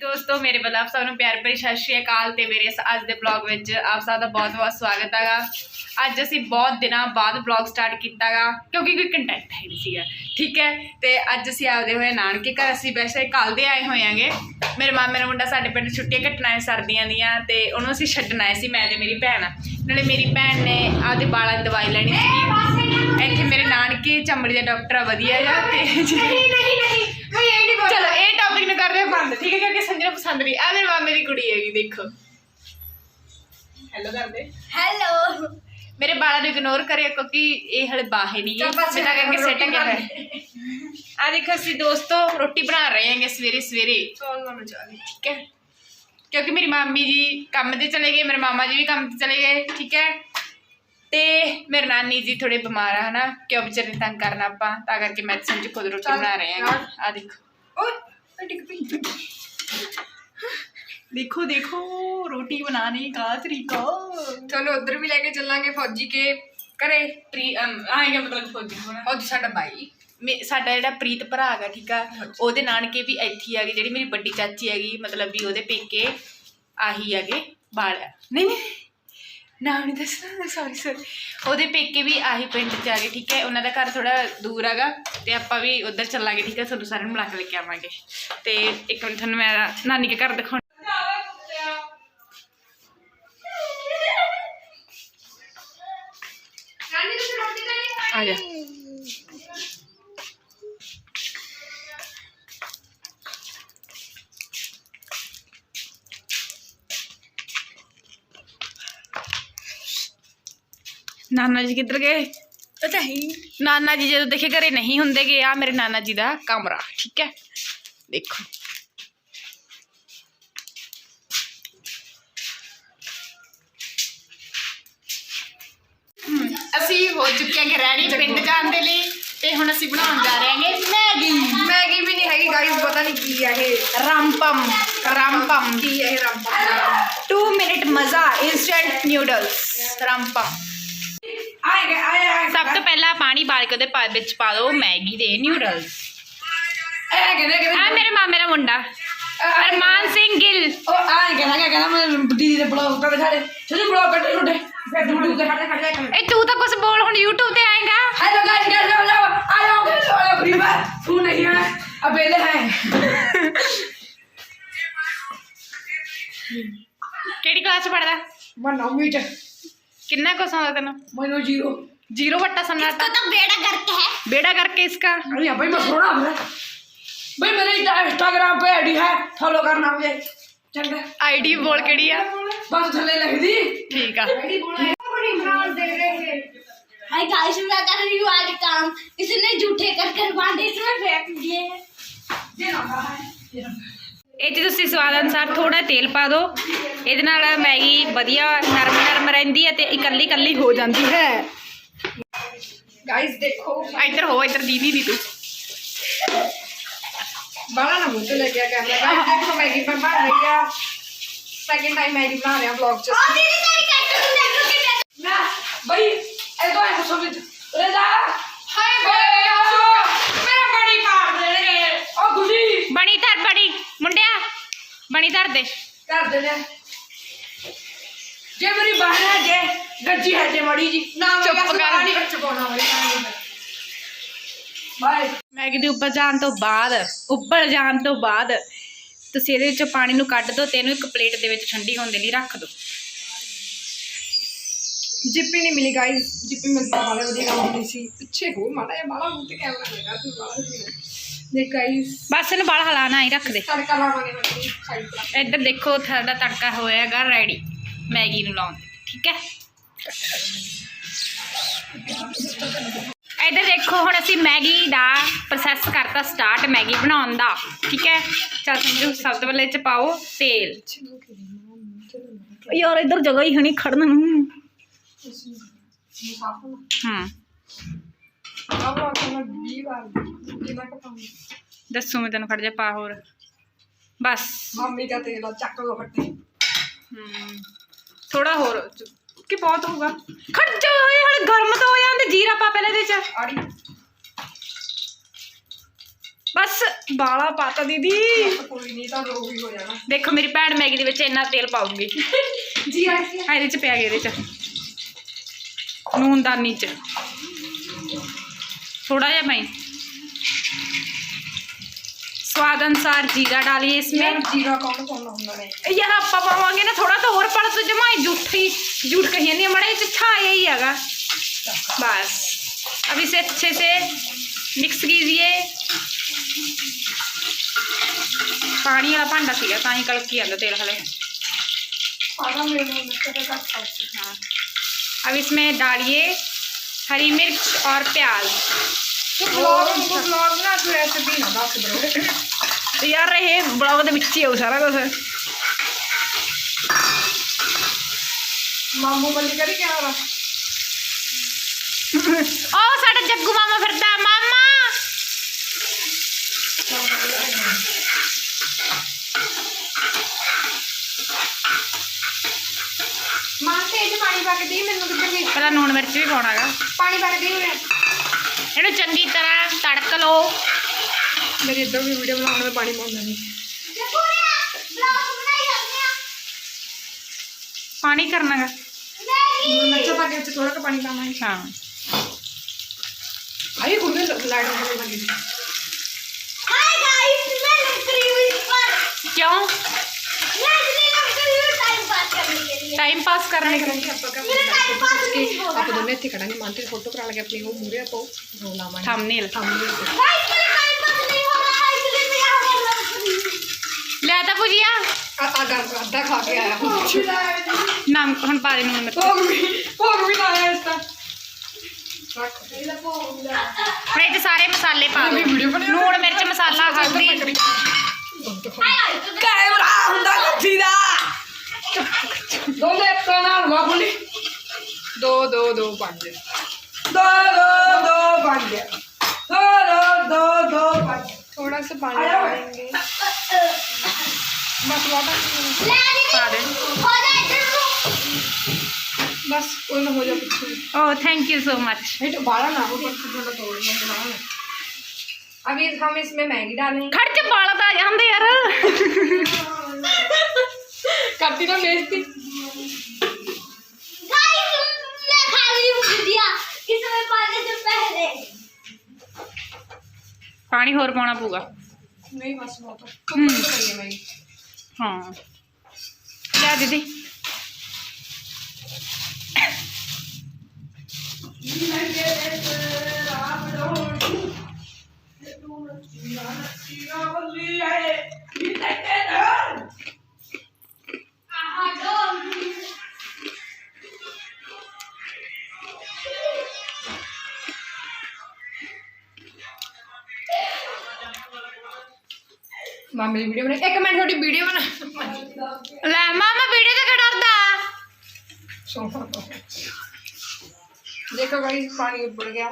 ਦੋਸਤੋ ਮੇਰੇ ਵੱਲ ਆਪ ਸਭ ਨੂੰ ਪਿਆਰ ਭਰੀ ਸਤਿ ਸ਼੍ਰੀ ਅਕਾਲ ਤੇ ਮੇਰੇ ਇਸ ਅੱਜ ਦੇ ਬਲੌਗ ਵਿੱਚ ਆਪ ਸਭ ਦਾ ਬਹੁਤ-ਬਹੁਤ ਸਵਾਗਤ ਹੈਗਾ। ਅੱਜ ਅਸੀਂ ਬਹੁਤ ਦਿਨਾਂ ਬਾਅਦ ਬਲੌਗ ਸਟਾਰਟ ਕੀਤਾਗਾ ਕਿਉਂਕਿ ਕੋਈ ਕੰਟੈਂਟ ਹੈ ਨਹੀਂ ਸੀਗਾ ਠੀਕ ਹੈ? ਤੇ ਅੱਜ ਅਸੀਂ ਆਉਦੇ ਹੋਏ ਨਾਨਕੇ ਘਰ ਅਸੀਂ ਵੈਸੇ ਕੱਲ ਦੇ ਆਏ ਹੋਏ ਆਂਗੇ ਮੇਰੇ ਮਾਮੇ ਦਾ ਮੁੰਡਾ ਸਾਡੇ ਪਿੰਡ ਛੁੱਟੀਆਂ ਕੱਟਣ ਆਇਆ ਸਰਦੀਆਂ ਦੀਆਂ ਤੇ ਉਹਨੂੰ ਅਸੀਂ ਛੱਡਣ ਆਏ ਸੀ ਮੈਂ ਤੇ ਮੇਰੀ ਭੈਣ। ਨਾਲੇ ਮੇਰੀ ਭੈਣ ਨੇ ਆਪਦੇ ਬਾਲਾਂ ਦੀ ਦਵਾਈ ਲੈਣੀ ਸੀ ਇੱਥੇ ਮੇਰੇ ਨਾਨਕੇ ਚਮੜੀ ਦੇ ਡਾਕਟਰ ਆ ਵਧੀਆ ਹੈਗਾ ਤੇ ਨਹੀਂ ਨਹੀਂ ਨਹੀਂ ਚਲੋ ਇਹ ਟੌਪਿਕ ਨੂੰ ਕਰਦੇ ਹਾਂ ਬੰਦ ਠੀਕ ਹੈ ਕਿਉਂਕਿ ਸੰਜੇ ਨੂੰ ਪਸੰਦ ਨਹੀਂ ਆ ਮੇਰੇ ਮਾਮੇ ਦੀ ਕੁੜੀ ਹੈਗੀ ਦੇਖੋ। ਹੈਲੋ ਕਰਦੇ। ਹੈਲੋ ਮੇਰੇ ਬਾਲਾਂ ਨੂੰ ਇਗਨੋਰ ਕਰਿਓ ਕਿਉਂਕਿ ਇਹ ਹਲੇ ਬਾਹੇ ਨਹੀਂ ਹੈ। ਚੱਲ ਬਸ ਸਿੱਧਾ ਕਰਕੇ ਸੈੱਟ ਰੋਟੀ ਬਣਾ ਹੈ। ਆ ਦੇਖੋ ਅਸੀਂ ਦੋਸਤੋ ਰੋਟੀ ਬਣਾ ਰਹੇ ਹਾਂਗੇ ਸਵੇਰੇ ਸਵੇਰੇ। ਚੋਲ ਨਾ ਮਚਾਲੀ ਠੀਕ ਹੈ। ਕਿਉਂਕਿ ਮੇਰੀ ਮਾਮੀ ਜੀ ਕੰਮ ਤੇ ਚਲੇ ਗਏ ਮੇਰੇ ਮਾਮਾ ਜੀ ਵੀ ਕੰਮ ਤੇ ਚਲੇ ਗਏ ਠੀਕ ਹੈ। ਤੇ ਮੇਰੇ ਨਾਨੀ ਜੀ ਥੋੜੇ ਬਿਮਾਰ ਆ ਹਨਾ। ਕਿਉਂ ਵਿਚਾਰੇ ਨੂੰ ਤੰਗ ਕਰਨਾ ਆਪਾਂ ਤਾਂ ਕਰਕੇ ਮੈਂ ਸੰਜੂ ਖੁਦ ਰੋਟੀ ਚੱਲ, ਬਣਾ ਰਹੇ ਹਾਂ ਆ ਦੇਖੋ। ਓਏ ਮੈਂ ਟਿਕ ਪਈ देखो देखो रोटी बनाने का तरीका ਚਲੋ ਉਧਰ ਵੀ ਲੈ ਕੇ ਚੱਲਾਂਗੇ ਫੌਜੀ ਕੇ ਘਰੇ ਪ੍ਰੀ ਆਏਗਾ ਮਤਲਬ ਫੌਜੀ ਹੋਣਾ ਫੌਜੀ ਸਾਡਾ ਬਾਈ ਮੇ- ਸਾਡਾ ਜਿਹੜਾ ਪ੍ਰੀਤ ਭਰਾ ਹੈਗਾ ਠੀਕ ਆ ਉਹਦੇ ਨਾਨਕੇ ਵੀ ਇੱਥੇ ਹੀ ਹੈਗੇ ਜਿਹੜੀ ਮੇਰੀ ਵੱਡੀ ਚਾਚੀ ਹੈਗੀ ਮਤਲਬ ਵੀ ਉਹਦੇ ਪੇਕੇ ਆਹੀ ਹੈਗੇ ਬਾਲਿਆ ਨਹੀਂ ਨਹੀਂ ਨਾਮ ਨਹੀਂ ਦੱਸਣਾ ਸੌਰੀ ਸੌਰੀ ਉਹਦੇ ਪੇਕੇ ਵੀ ਆਹੀ ਪਿੰਡ ਚ ਆ ਆਗੇ ਠੀਕ ਹੈ? ਉਹਨਾਂ ਦਾ ਘਰ ਥੋੜਾ ਦੂਰ ਹੈਗਾ ਤੇ ਆਪਾਂ ਵੀ ਉਧਰ ਚੱਲਾਂਗੇ, ਠੀਕ ਹੈ? ਤੁਹਾਨੂੰ ਸਾਰਿਆਂ ਨੂੰ ਮਿਲਾ ਕੇ ਲੈ ਕੇ ਆਵਾਂਗੇ। ਤੇ ਇੱਕ ਮਿੰਟ, ਤੁਹਾਨੂੰ ਮੈਂ ਨਾਨੀ ਕੇ ਘਰ ਦਿਖਾਉਣਾ। ਆ ਜਾ। ਨਾਨਾ ਜੀ ਕਿੱਧਰ ਗਏ ਪਤਾ ਹੀ ਨਾਨਾ ਜੀ ਜਦੋਂ ਦੇਖੇ ਘਰੇ ਨਹੀਂ ਹੁੰਦੇਗੇ ਆ ਮੇਰੇ ਨਾਨਾ ਜੀ ਦਾ ਕਮਰਾ ਠੀਕ ਹੈ ਦੇਖੋ ਹਮ, ਅਸੀਂ ਹੋ ਚੁੱਕੇ ਹਾਂ ਰੈਡੀ ਪਿੰਡ ਜਾਣ ਦੇ ਲਈ ਤੇ ਹੁਣ ਅਸੀਂ ਬਣਾਉਣ ਜਾ ਰਹੇ ਹਾਂਗੇ ਮੈਗੀ ਮੈਗੀ ਵੀ ਨਹੀਂ ਹੈਗੀ ਗਾਇਸ ਪਤਾ ਨਹੀਂ ਕੀ ਹੈ ਇਹ ਰੰਪਮ ਰੰਪਮ ਕੀ ਹੈ ਇਹ ਰੰਪਾ 2 ਮਿੰਟ ਮਜ਼ਾ ਇਨਸਟੈਂਟ ਨਿਊਡਲਸ ਰੰਪਮ ਆਏਗਾ ਆਏਗਾ ਸਭ ਤੋਂ ਪਹਿਲਾਂ ਪਾਣੀ ਬਾਲ ਕੇ ਉਹਦੇ ਪਾ- ਵਿੱਚ ਪਾ ਦਿਓ ਮੈਗੀ ਦੇ ਨਿਊਡਲਸ ਇਹ ਕਹਿੰਦੇ ਆ ਕਹਿੰਦੇ ਮੇਰੇ ਮਾਮੇ ਦਾ ਮੁੰਡਾ ਅਰਮਾਨ ਸਿੰਘ ਗਿੱਲ ਉਹ ਆਏ ਕਹਿੰਦਾ ਕਹਿੰਦਾ ਮੈਂ ਦੀਦੀ ਦੇ ਬਲੌਗ ਤਾਂ ਦਿਖਾ ਦੇ ਚਲੋ ਬਲੌਗ ਕੱਟ ਛੋਟੇ ਫਿਰ ਦੂਰ ਦੇ ਖੜੇ ਖੜੇ ਕਰ ਇਹ ਤੂੰ ਤਾਂ ਕੁਝ ਬੋਲ ਹੁਣ YouTube ਤੇ ਆਏਗਾ हेलो गाइस कैसे हो जाओ आ जाओ कैसे हो जाओ फ्री फायर तू नहीं है अकेले है ਕਿਹੜੀ ਕਲਾਸ ਚ ਪੜਦਾ मैं नौवीं च कितना को समझा तेना? मनो ज़ीरो। ज़ीरो बट्टा सन्नाटा। तो बेड़ा करके है। बेड़ा करके इसका? अरे भाई मैं थोड़ा हूँ भाई मेरे इंस्टाग्राम पे आईडी है फॉलो करना मुझे। चंगा। आईडी बोल केड़ी है? बस चले लग दी। ठीक है आईडी बोला बड़ी मान दे रहे हैं। हाय गाइस मैं कर रही हूँ आज काम। इसने झूठे कर कर बांधे इसमें फेंक दिए। ये ना ये ना ए जी तो स्वाद अनुसार थोड़ा तेल पा दो। ਇਹਦੇ ਨਾਲ ਮੈਗੀ ਵਧੀਆ ਨਰਮ ਨਰਮ ਰਹਿੰਦੀ ਹੈ ਤੇ ਇਕੱਲੀ ਇਕੱਲੀ ਹੋ ਜਾਂਦੀ ਹੈ। ਗਾਇਸ ਦੇਖੋ। ਇੱਧਰ ਹੋ ਇੱਧਰ ਦੀਦੀ ਦੀ ਤੂੰ। ਬਾਲਾ ਨਾ ਮੁੱਢ ਲੱਗਿਆ ਕਰਨਾ। ਗਾਇਸ ਦੇਖੋ ਮੈਗੀ ਬਣ ਰਹੀ ਆ। ਸੈਕਿੰਡ ਟਾਈਮ ਮੈਗੀ ਬਣਾ ਰਹੇ ਆ ਵਲੌਗ ਚ ਕੱਚੀ ਹੈ ਜੇ ਮੜੀ ਜੀ। ਨਾ ਮੈਂ ਚੁੱਪ ਕਰ। ਨਹੀਂ ਵਿੱਚ ਪਾਉਣਾ ਹੋਈ ਬਾਏ। ਮੈਗੀ ਦੇ ਉੱਪਰ ਜਾਣ ਤੋਂ ਬਾਅਦ ਉੱਪਰ ਜਾਣ ਤੋਂ ਬਾਅਦ ਤੁਸੀਂ ਇਹਦੇ ਵਿੱਚੋਂ ਪਾਣੀ ਨੂੰ ਕੱਢ ਦਿਓ ਤੇ ਇਹਨੂੰ ਇੱਕ ਪਲੇਟ ਦੇ ਵਿੱਚ ਠੰਡੀ ਹੋਣ ਦੇ ਲਈ ਰੱਖ ਦਿਓ ਜਿੱਪੀ ਨਹੀਂ ਮਿਲੀ ਗਾਇਸ ਜਿੱਪੀ ਮਿਲ ਤਾਂ ਬਾਲਾ ਵਧੀਆ ਕੰਮ ਨਹੀਂ ਸੀ। ਪਿੱਛੇ ਹੋ ਮਾੜਾ ਜਿਹਾ ਬਾਲਾ ਮੁੱਤ ਕੈਮਰਾ ਲੱਗਾ ਤੂੰ ਬਾਲਾ ਦੇਖ ਗਾਇਸ ਬਸ ਇਹਨੂੰ ਬਾਹਲਾ ਹਲਾਣਾ ਹੀ ਰੱਖ ਦੇ। ਇੱਧਰ ਦੇਖੋ ਤੁਹਾਡਾ ਤੜਕਾ ਹੋਇਆ ਰੈਡੀ ਮੈਗੀ ਨੂੰ ਲਾਉਣ। ਦੇ ਠੀਕ ਹੈ? ਇਧਰ ਦੇਖੋ ਹੁਣ ਅਸੀਂ ਮੈਗੀ ਦਾ ਪ੍ਰੋਸੈਸ ਕਰਤਾ ਸਟਾਰਟ ਮੈਗੀ ਬਣਾਉਣ ਦਾ। ਠੀਕ ਹੈ? ਚਲ ਸੰਜੂ ਸਭ ਤੋਂ ਪਹਿਲੇ ਚ ਪਾਓ ਤੇਲ। ਯਾਰ ਇਧਰ ਜਗ੍ਹਾ ਹੀ ਹਣੀ ਖੜਨ ਨੂੰ। ਹਾਂ। ਦੱਸੂ ਮੈਂ ਤੈਨੂੰ ਖੜ ਜਾ ਪਾ ਹੋਰ। ਬਸ। ਮੰਮੀ ਦਾ ਤੇਲ ਚੱਕ ਲੋ ਫੱਟੇ। ਹੂੰ। ਥੋੜਾ ਹੋਰ ਕਿ ਬਹੁਤ ਹੋਊਗਾ। ਖੜ ਜਾ ਓਏ ਗਰਮ ਤਾਂ ਹੋ ਜਾਂਦੇ ਜੀਰਾ ਪਾ ਪਹਿਲੇ ਦੇ ਚ। ਆੜੀ। ਬਸ ਬਾਲਾ ਪਾਤਾ ਦੀਦੀ। ਕੋਈ ਨਹੀਂ ਤਾਂ ਦੋ ਹੋ ਜਾਣਾ। ਦੇਖੋ ਮੇਰੀ ਭੈਣ ਮੈਗੀ ਦੇ ਵਿੱਚ ਇੰਨਾ ਤੇਲ ਪਾਉਂਗੀ ਜੀ ਆ ਹਾਂ ਇਹਦੇ ਚ ਪਿਆ ਗਿਆ ਇਹਦੇ ਚ। ਨੂਨ ਦਾਨੀ ਚ। ਥੋੜਾ ਜਿਹਾ ਮੈਂ स्वाद अनुसार जीरा डालिए इसमें। जीरा यार पापा पवाओगे ना थोड़ा तो और पड़ तो जमा जूठी जूठ कहीं नहीं हमारा छा यही है बस। अब इसे अच्छे से मिक्स कीजिए। पानी वाला भांडा सी सीगा ताई कड़की आता तेल हले। हाँ। अब इसमें डालिए हरी मिर्च और प्याज। तो ब्लॉग तो ब्लॉग ना तो ऐसे भी ना बात करो। ਤੇ ਯਾਰ ਇਹ ਬਲੌਗ ਦੇ ਵਿੱਚ ਹੀ ਆਉ ਸਾਰਾ ਕੁਝ ਮਾਮੂ ਬੱਲੀ ਕਰੀ ਕਿਆ ਹੋ ਉਹ ਸਾਡਾ ਜੱਗੂ ਮਾਮਾ ਫਿਰਦਾ ਮਾਮਾ। ਮਾਂ ਤੇਜ ਪਾਣੀ ਪਾ ਕੇ ਦੇ ਮੈਨੂੰ ਕਿੱਧਰ ਨਹੀਂ ਪਹਿਲਾਂ ਨੂਣ ਮਿਰਚ ਵੀ ਪਾਉਣਾਗਾ ਪਾਣੀ ਪਾ ਕੇ ਦੇ ਇਹਨੂੰ ਚੰਗੀ ਤਰ੍ਹਾਂ ਤੜਕ ਲਓ। मेरे इधर भी वीडियो बनाने में पानी बहुत लगे पानी करना है। अच्छा पानी थोड़ा का पानी पाना है। हाँ। आई कुछ लाइट क्यों? टाइम पास करने के लिए। आप दोनों इतने खड़ा नहीं मानते फ़ोटो करा लगे अपनी वो मुरे आप थंबनेल थंबनेल ਭੁਜੀਆ? ਅੱਧਾ ਅੱਧਾ ਖਾ ਕੇ ਆਇਆ। ਹੁਣ ਭੋਗ ਵੀ ਲਾਇਆ ਜੀ ਨਾ ਹੁਣ ਪਾ ਦੇ ਨੂੰ ਮਿਰਚ ਭੋਗ ਵੀ ਭੋਗ ਵੀ ਲਾਇਆ ਇਸ ਤਾਂ ਰੱਖ। ਇਹਦਾ ਭੋਗ ਵੀ ਲਾਇਆ ਹੁਣ ਇਹ 'ਚ ਸਾਰੇ ਮਸਾਲੇ ਪਾ ਦੋ ਵੀਡੀਓ ਬਣਾ ਲੂਣ ਮਿਰਚ ਮਸਾਲਾ ਹਲਦੀ। ਕੈਮਰਾ ਹੁੰਦਾ ਕੱਚੀ ਦਾ। ਦੋਨੇ ਇੱਕ ਨਾਲ ਵਾਪੁਲੀ ਦੋ ਦੋ ਦੋ ਪੰਜ ਦੋ ਦੋ ਦੋ ਪੰਜ ਦੋ ਦੋ ਦੋ ਦੋ ਪੰਜ ਥੋੜਾ ਸਾ ਪਾਣੀ oh thank you so much नहीं तो बाड़ा ना हो गया थोड़ा तोड़ ना अभी हम इसमें मैगी डालेंगे खड़ के बाड़ा आ जाते यार करती तो ना बेइज्जती पानी होर पाना पूगा। नहीं बस बहुत तो, तो, तो, तो, ਹਾਂ। ਲੈ ਦੀਦੀ। ਤੂੰ ਰੱਖੀ ਨਾ ਰੱਖੀ ਨਾ ਬੱਲੀ ਆਏ। ਨੀ ਤੇ ਦੀਦੀ मामी वीडियो बना एक मिनट थोड़ी वीडियो बना ਲੈ ਮਾਮਾ ਵੀਡੀਓ ਤੇ ਕਿਉਂ ਡਰਦਾ सोफा को देखो भाई पानी उबल गया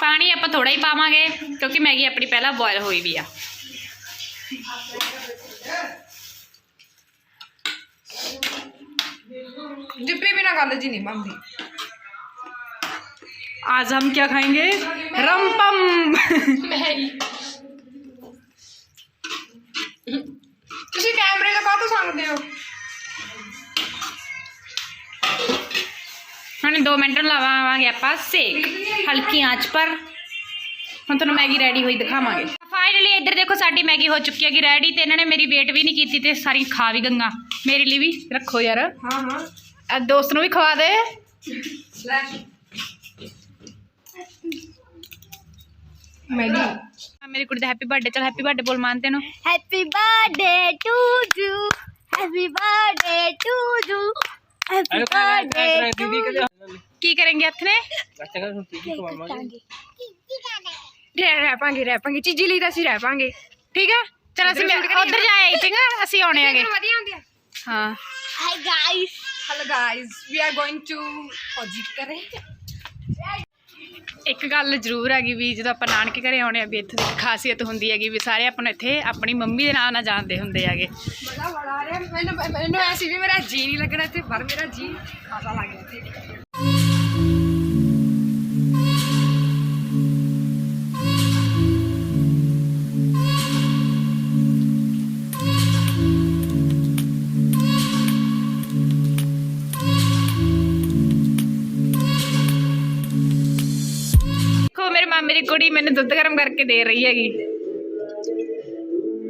ਪਾਣੀ ਆਪਾਂ ਥੋੜਾ ਹੀ ਪਾਵਾਂਗੇ ਕਿਉਂਕਿ ਮੈਗੀ ਆਪਣੀ ਪਹਿਲਾਂ ਬੋਇਲ ਹੋਈ ਵੀ ਆ जिप्पी बिना गल जी नहीं बनती आज हम क्या खाएंगे रमपम ਕੈਮਰੇ ਦਾ ਕਾਹਤੋਂ ਸੰਗਦੇ ਹੋ ਹੁਣ 2 ਮਿੰਟ ਲਾਵਾਂਗੇ ਆਪਾਂ ਸੇਕ ਹਲਕੀ ਆਂਚ ਪਰ। ਹੁਣ ਤੁਹਾਨੂੰ ਮੈਗੀ ਰੈਡੀ ਹੋਈ ਦਿਖਾਵਾਂਗੇ। ਫਾਈਨਲੀ ਇੱਧਰ ਦੇਖੋ ਸਾਡੀ ਮੈਗੀ ਹੋ ਚੁੱਕੀ ਹੈਗੀ ਰੈਡੀ ਤੇ ਇਹਨਾਂ ਨੇ ਮੇਰੀ ਵੇਟ ਵੀ ਨਹੀਂ ਕੀਤੀ ਤੇ ਸਾਰੀ ਖਾ ਵੀ ਗੰਗਾ। ਮੇਰੇ ਲਈ ਵੀ ਰੱਖੋ ਯਾਰ। ਹਾਂ ਹਾਂ। ਆ ਦੋਸਤ ਨੂੰ ਵੀ ਖਵਾ ਦੇ। ਮੈਗੀ। मेरी कुड़ी हैप्पी बर्थडे चल हैप्पी बर्थडे बोल मानते no. Happy birthday to you happy birthday to you happy birthday to you की करेंगे अथने रह पांगे रह पांगे। चीजी ली तो असि रह पांगे। ठीक है? चल असि उधर जाए चंगा असि आने आगे। हाँ। Hi guys hello guys we are going to फौजी करें। ਇੱਕ ਗੱਲ ਜ਼ਰੂਰ ਹੈਗੀ ਵੀ ਜਦੋਂ ਆਪਾਂ ਨਾਨਕੇ ਘਰੇ ਆਉਣੇ ਆ ਵੀ ਇੱਥੇ ਦੀ ਇੱਕ ਖਾਸੀਅਤ ਹੁੰਦੀ ਹੈਗੀ ਵੀ ਸਾਰੇ ਆਪਾਂ ਨੂੰ ਇੱਥੇ ਆਪਣੀ ਮੰਮੀ ਦੇ ਨਾਂ ਨਾਲ ਜਾਣਦੇ ਹੁੰਦੇ ਹੈਗੇ। ਬੜਾ ਬੜਾ ਰਿਹਾ, ਮੈਨੂੰ ਮੈਨੂੰ ਐਸੀ ਵੀ ਮੇਰਾ ਜੀ ਨਹੀਂ ਲੱਗਣਾ ਇੱਥੇ, ਪਰ ਮੇਰਾ ਜੀ ਖਾਸਾ ਲੱਗ ਗਿਆ ਇੱਥੇ। ਮੇਰੀ ਕੁੜੀ ਮੈਨੂੰ ਦੁੱਧ ਗਰਮ ਕਰਕੇ ਦੇ ਰਹੀ ਹੈਗੀ।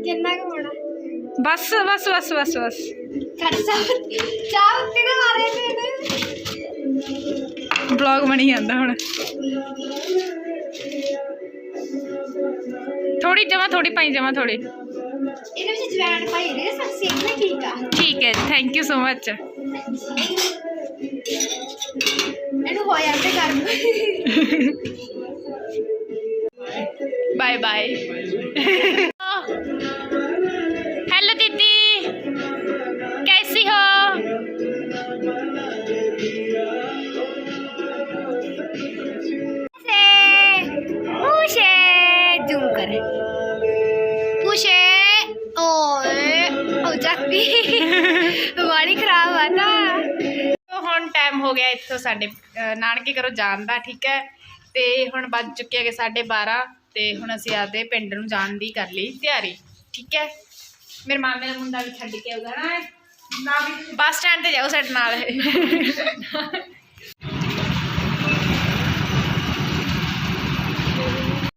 ਕਿੰਨਾ ਕੁ ਹੋਣਾ? ਬਸ ਬਸ ਬਸ ਬਸ ਬਸ। ਕੱਟ ਚਾਹ ਚਾਹ ਉੱਤੇ ਨਾ ਮਾਰੇ ਤੇ ਬਲੌਗ ਬਣੀ ਜਾਂਦਾ ਹੁਣ। ਥੋੜੀ ਜਮਾ ਥੋੜੀ ਪਾਈ ਜਮਾ ਥੋੜੀ ਇਹਦੇ ਵਿੱਚ ਜਵੈਣ ਪਾਈ ਇਹਦੇ ਸਭ ਨਾ ਠੀਕ ਆ? ਠੀਕ ਹੈ ਥੈਂਕ ਯੂ ਸੋ ਮਚ ਇਹਨੂੰ ਹੋਇਆ ਤੇ ਕਰ। बाय बाय हेलो दीदी कैसी हो पूछे जूम कर पूछे ओए हो जाती वाली खराब आता ਹੁਣ ਟਾਈਮ ਹੋ ਗਿਆ ਇੱਥੋਂ ਸਾਡੇ ਅਹ, ਨਾਨਕੇ ਘਰੋਂ ਜਾਣ ਦਾ ਠੀਕ ਹੈ ਤੇ ਹੁਣ ਵੱਜ ਚੁੱਕੇ ਹੈਗੇ 12:30 ਤੇ ਹੁਣ ਅਸੀਂ ਆਪਦੇ ਪਿੰਡ ਨੂੰ ਜਾਣ ਦੀ ਕਰ ਲਈ ਤਿਆਰੀ ਠੀਕ ਹੈ? ਮੇਰੇ ਮਾਮੇ ਦਾ ਮੁੰਡਾ ਵੀ ਛੱਡ ਕੇ ਆਉਗਾ ਨਾ ਨਾ ਵੀ। ਬੱਸ ਸਟੈਂਡ ਤੇ ਜਾਓ ਸਾਡੇ ਨਾਲ।